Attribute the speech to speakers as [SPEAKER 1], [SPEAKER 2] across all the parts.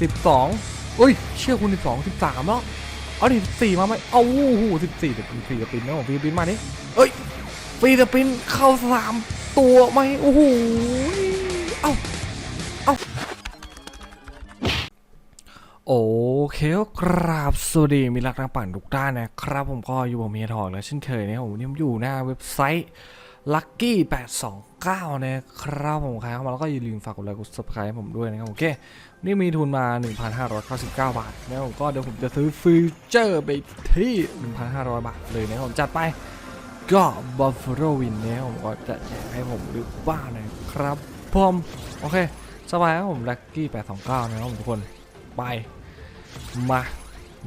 [SPEAKER 1] สิบสองอุ้ย เชื่อคุณสิบสองสิบสามแล้วเอาดิสี่มาไหมเอาโอ้โหสิบสี่เดี๋ยวฟรีสปินนะผมฟรีสปินมาดิเอ้ยฟรีสปินเข้าสามตัวไหมโอ้โหเอ้าเอ้าโอเคกราบสวัสดีมิตรรักนักปั่นทุกท่านนะครับ ผมก็อยู่กับเมียทองแล้วเช่นเคยนะครับผมวันนี่ผมอยู่หน้าเว็บไซต์ Lucky 829นะครับผมใครเข้ามาแล้วก็อย่าลืมฝากกดไลค์กด subscribe ให้ผมด้วยนะครับโอเค นี่มีทุนมา 1,599 บาทแล้วก็เดี๋ยวผมจะซื้อฟิวเจอร์ไปที่ 1,500 บาทเลยนะครับผมจัดไปก็ Buffalo Win เนี่ยผมก็จะแจกให้ผมหรือบ้านะครับผมโอเค สบายครับผม Lucky 829 นะครับผมทุกคนไปมา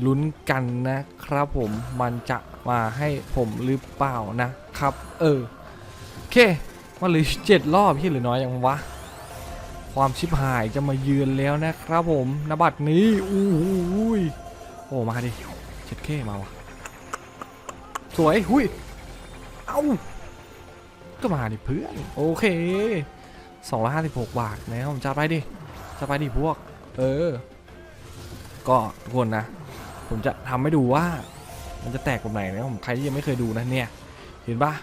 [SPEAKER 1] ลุ้นกันนะครับผมมันจะมาให้ผมหรือเปล่านะครับ เออ เค มันเหลือเจ็ดรอบพี่หรือน้อยยังวะ ความชิบหายจะมาเยือนแล้วนะครับผมนบัตรนี้อู้หูยโอ้มาดิเจ็ดเคมาวะสวยหุยเอ้าก็มาดิเพื่อนโอเค256 บาทนะครับผมจะไปดิจะไปดิพวก เออ ก็ทุกคนนะ ผมจะทำให้ดูว่า มันจะแตกแบบไหนนะผมใครที่ยังไม่เคยดูนะเนี่ย เห็นปะ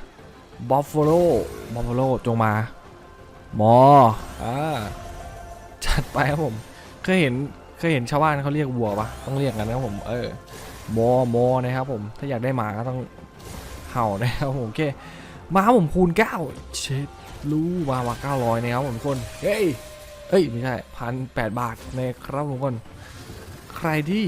[SPEAKER 1] บัฟฟ a โลบัฟฟ a โลจงมาหมออ่าจัดไปครับผม เคยเห็น เคยเห็นชาวบ้านเขาเรียกวัวปะต้องเรียกกันนะครับผม เออ มอ มอ นะครับผม ถ้าอยากได้หมาก็ต้องเห่านะครับผมโอเคมาครับผมคูณ9เช็ดรู้มามา900 นะครับผมทุกคน เฮ้ย เอ้ย ไม่ใช่พันแปดบาทนะครับผมทุกคน ใครที่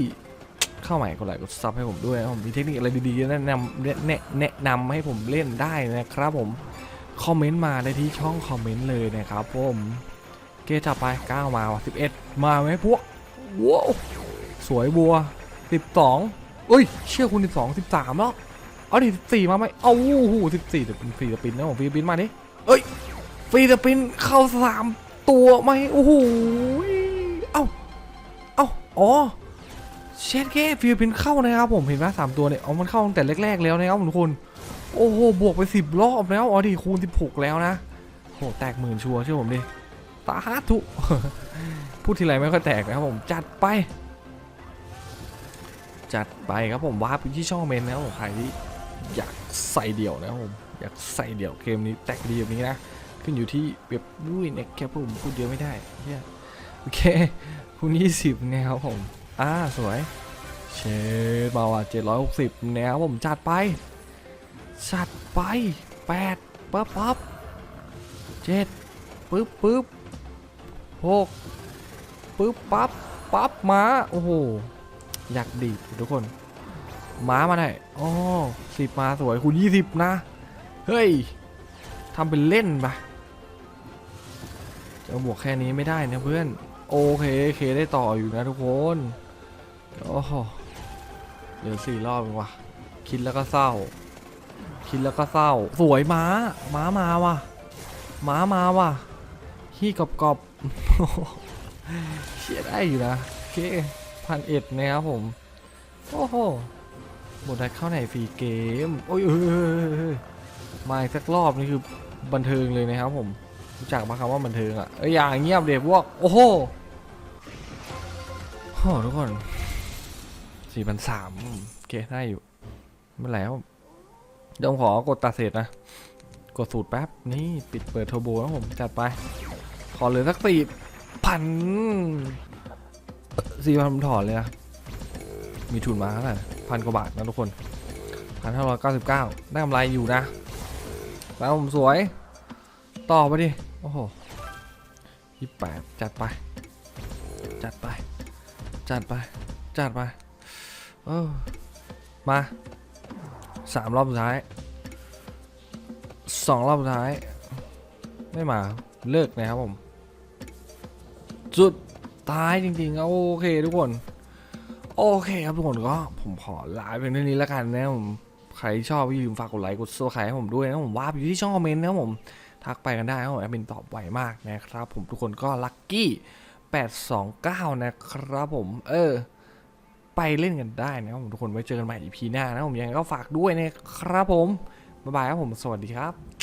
[SPEAKER 1] เข้าใหม่กดไลค์กดซับให้ผมด้วยผมมีเทคนิคอะไรดีๆแนะนำแนะนะแนะนำให้ผมเล่นได้นะครับผมคอมเมนต์มาได้ที่ช่องคอมเมนต์เลยนะครับผมเกจับไป 9 มา 11 มาไหมพวกว้าวสวยบัว 12อุ้ย เชื่อคุณ 12 13 แล้ว เอาดิ14 มาไหมเอาโอ้โห14เดี๋ยวฟรีสปินนะผมฟรีสปินมาดิเอ้ยฟรีสปินเข้าสามตัวไหมโอ้โหเอ้าเอ้าอ๋อ เชดแค่ฟิลิปปินเข้านะครับผมเห็นไหมสามตัวเนี่ยเอามันเข้าตั้งแต่แรก ๆ แล้วนะครับทุกคนโอ้โหบวกไปสิบรอบแล้วอ๋อดีคูณสิบหกแล้วนะโหแตกหมื่นชัวร์เชื่อผมดิตาฮัทุพูดทีไรไม่ค่อยแตกนะครับผมจัดไป จัดไปครับผมวาร์ปไปที่ช่องเมนนะครับผมใครที่อยากใส่เดี่ยวนะครับผมอยากใส่เดี่ยวเกมนี้แตกดีแบบนี้นะขึ้นอยู่ที่แบบด้วยนะครับผมพูดเยอะไม่ได้เหี้ยโอเคคูณยี่สิบนะครับผม อ่าสวย เชดเบาอะเจ็ดร้อยหกสิบแนวผมจัดไป จัดไปแปดปั๊บปั๊บเจ็ดปึ๊บปึ๊บหกปึ๊บปั๊บปั๊บมาโอ้โหอยากดีทุกคน ม้ามาได้อ๋อสิบมาสวยคุณยี่สิบนะ เฮ้ยทำเป็นเล่นปะจะบวกแค่นี้ไม่ได้นะเพื่อน โอเคเคได้ต่ออยู่นะทุกคน โอ้โหเหลือสี่รอบเองว่ะ คิดแล้วก็เศร้า คิดแล้วก็เศร้า สวยม้า ม้ามาว่ะ ม้ามาว่ะขี้กรอบกรอบๆเชียได้อยู่นะโอเคพันเอ็ดนะครับผม โอ้โหหมดได้เข้าไหนฟรีเกม โอ้ยเอ้ยเอ้ยเอ้ยเอ้ยมาอีกสักรอบนี่คือบันเทิงเลยนะครับผมรู้จักมาคำว่าบันเทิงอะเอ้ยอย่างเงียบเดี๋ยวพวก โอ้โหโอ้ทุกคน สี่พันสามโอเคได้อยู่ไม่เป็นไรครับเดี๋ยวขอกดตัดเศษนะ กดสูตรแป๊บ นี่ปิดเปิดเทอร์โบนะผมจัดไป ขอเหลือสักสี่พันสี่พันผมถอนเลยนะ มีทุนมาเท่าไหร่พันกว่าบาทนะทุกคนพันห้าร้อยเก้าสิบเก้าได้กำไรอยู่นะแล้วผมสวย ต่อไปดิ โอ้โหยี่แปดจัดไป จัดไป จัดไป จัดไป เออมาสามรอบสุดท้ายสองรอบสุดท้าย ไม่มาเลิกนะครับผมสุดท้ายจริงๆโอเคทุกคน โอเคครับทุกคนก็ผมขอลาไปเพียงเท่านี้แล้วกันนะผมใครชอบอย่าลืมฝากกดไลค์กดซับสไครต์ให้ผมด้วยนะผมว่าอยู่ที่ช่องคอมเมนต์นะครับผมทักไปกันได้ครับผมแอดมินตอบไวมากนะครับ ผมทุกคนก็ลัคกี้829 นะครับผม เออ ไปเล่นกันได้นะครับผมทุกคนไว้เจอกันใหม่ EP หน้านะผมยังไงก็ฝากด้วยนะครับผมบ๊ายบายครับผมสวัสดีครับ